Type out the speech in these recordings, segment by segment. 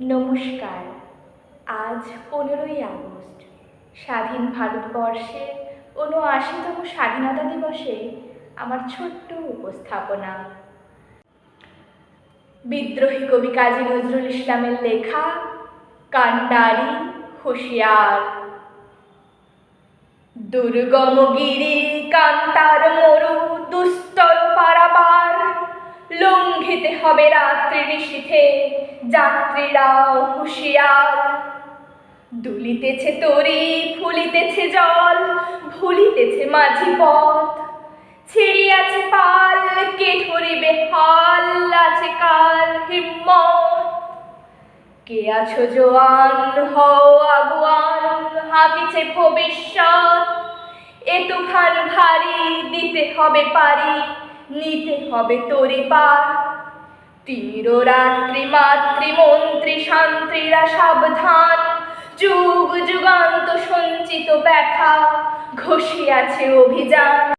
নমস্কার। আজ পনেরোই আগস্ট, স্বাধীন ভারতবর্ষের ঊনআশিতম স্বাধীনতা দিবসে আমার ছোট্ট উপস্থাপনা। বিদ্রোহী কবি কাজী নজরুল ইসলামের লেখা, কান্ডারি, হুঁশিয়ার। দুর্গম গিরি কান্তার হবে রাত্রি নিশীথে যাত্রীরা হুঁশিয়ার। দুলিতেছে তরি, ফুলিতেছে জল, ভুলিতেছে মাঝি পথ। ছিড়িয়াছে পাল, কে ধরিবে হাল, আছে কাল হিম্মত? কে আছো জোয়ান, হও আগুয়ান হাঁকিছে ভবিষ্যৎ। এ তুফান ভারী, দিতে হবে পারি, নিতে হবে তরি পার। তীর রাত্রি মাতৃ মন্ত্রী শান্ত্রীরা সাবধান। যুগ যুগান্ত সঞ্চিত ব্যথা ঘষিয়াছে অভিযান।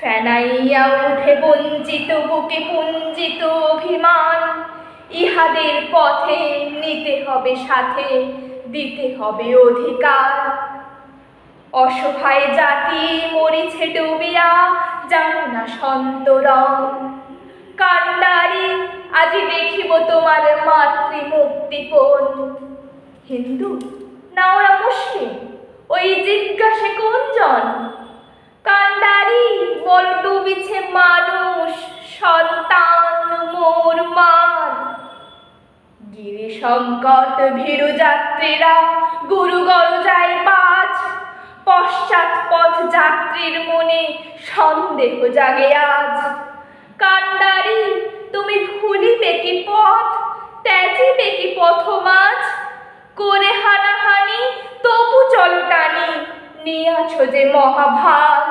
ফেনাইয়া উঠে বঞ্চিত, বুকে পুঞ্জিত অভিমান। ইহাদের পথে নিতে হবে সাথে, দিতে হবে অধিকার। অসহায় জাতি মরিছে ডুবিয়া, জানো না সন্তরণ কান্ডারি আজি দেখিব তোমার মাতৃ মুক্তিপণ হিন্দু, না ওরা মুসলিম? ওই জিজ্ঞাসে কোনজন কান্ডারি, বল ডুবিছে মানুষ, সন্তান মোর মান। গিরি সংকট ভীরু যাত্রীরা, গুরু যায় পাঁচ পশ্চাৎ পথ যাত্রীর মনে সন্দেহ জাগে আজ। কান্ডারি তুমি ভুলিবে কি পথ ত্যাজিবে কি পথ মাঝ করে হানাহানি, তবু চলো টানি, নিয়াছ যে মহাভাগ।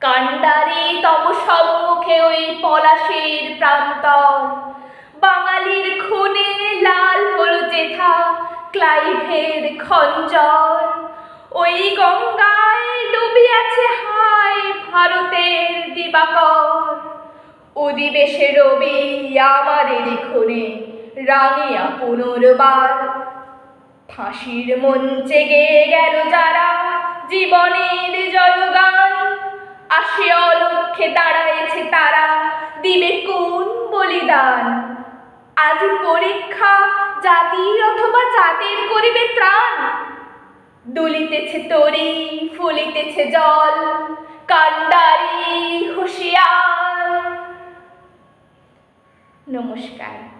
কান্ডারি তব সম্মুখে ওই পলাশের প্রান্তর। বাঙালির খুনে লাল হল যেথা, ক্লাইভের খঞ্জর। ওই গঙ্গায় ডুবিয়াছে হায় ভারতের দিবাকর। অধিবেশে রবি আমাদের খুনে রাঙিয়া পুনর্বার ফাঁসির মঞ্চে গেয়ে গেল যারা জীবনের জয়গান। আসে অলক্ষে দাঁড়াইছে তারা, দিবে কোন বলিদান? আজ পরীক্ষা জাতির অথবা জাতের করিবে ত্রাণ। দুলিতেছে তরি, ফুলিতেছে জল কান্ডারি হুঁশিয়ার নমস্কার।